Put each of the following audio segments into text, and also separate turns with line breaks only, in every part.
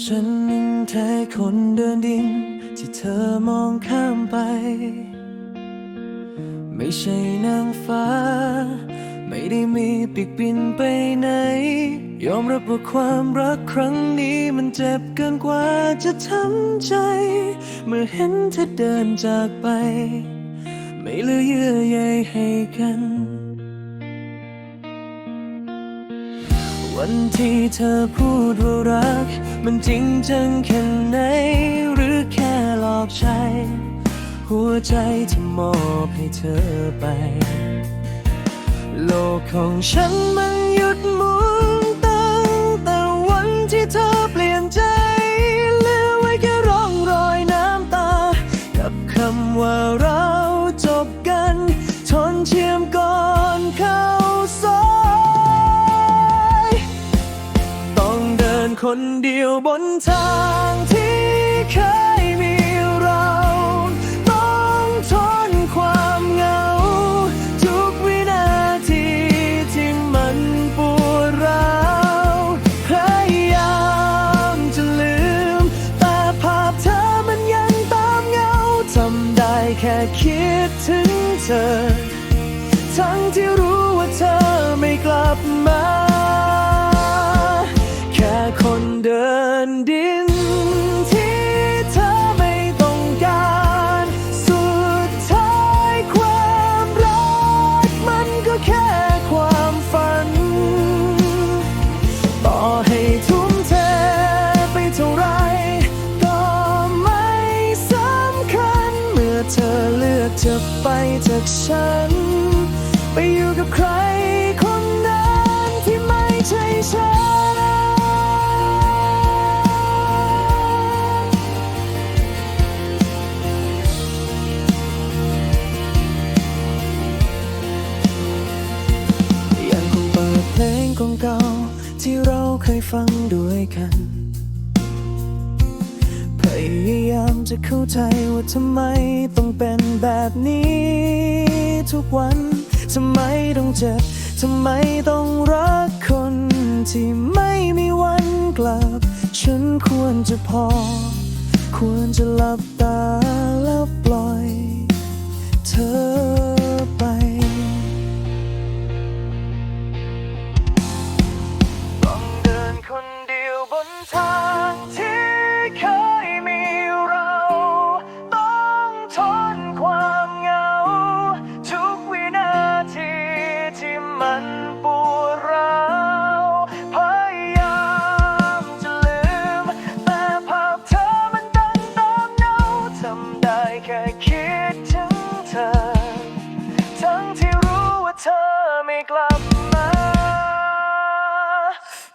ฉันนั้นแค่คนเดินดินที่เธอมองข้ามไป ไม่ใช่นางฟ้า ไม่ได้มีปีกบินไปไหน ยอมรับว่าความรักครั้งนี้มันเจ็บเกินกว่าจะทำใจ เมื่อเห็นเธอเดินจากไป ไม่เหลือเยื่อใยให้กัน วันที่เธอพูดว่ารัก มันจริงจังแค่ไหน หรือแค่หลอกใจหัวใจที่มอบให้เธอไป โลกของฉันมันหยุดหมุนตั้งแต่วันที่เธอเปลี่ยนใจ คนเดียวบนทางที่เคยมีเรา ต้องทนความเหงา ทุกวินาทีที่มันปวดร้าวพยายามจะลืม แต่ภาพเธอมันยังตามเงาทำได้แค่คิดถึงเธอ ทั้งที่รู้ว่าเธอไม่กลับมา นดินที่เธอไม่ต้องการ สุดท้ายความรักมันก็แค่ความฝัน ต่อให้ทุ่มเทไปเท่าไร ก็ไม่สำคัญ เมื่อเธอเลือกจะไปจากฉัน ไปอยู่กับใคร เพลงเก่าที่เราเคยฟังด้วยกัน พยายามจะเข้าใจว่าทำไมต้องเป็นแบบนี้ ทุกวัน ทำไมต้องเจ็บ ทำไมต้องรักคนที่ไม่มีวันกลับ ฉันควรจะพอ ควรจะหลับตาแล้ว ยว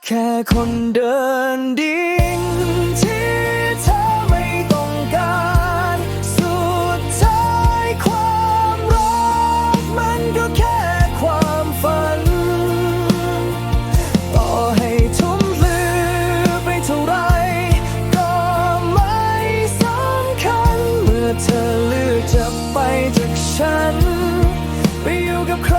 แค่คนเดินดิ่งที่เธอไม่ต้องการ สุดท้ายความรักมันก็แค่ความฝัน ต่อให้ทุ่มลือไปเท่าไร ก็ไม่สำคัญ เมื่อเธอเลือกจะไปจากฉัน ไปอยู่กับใคร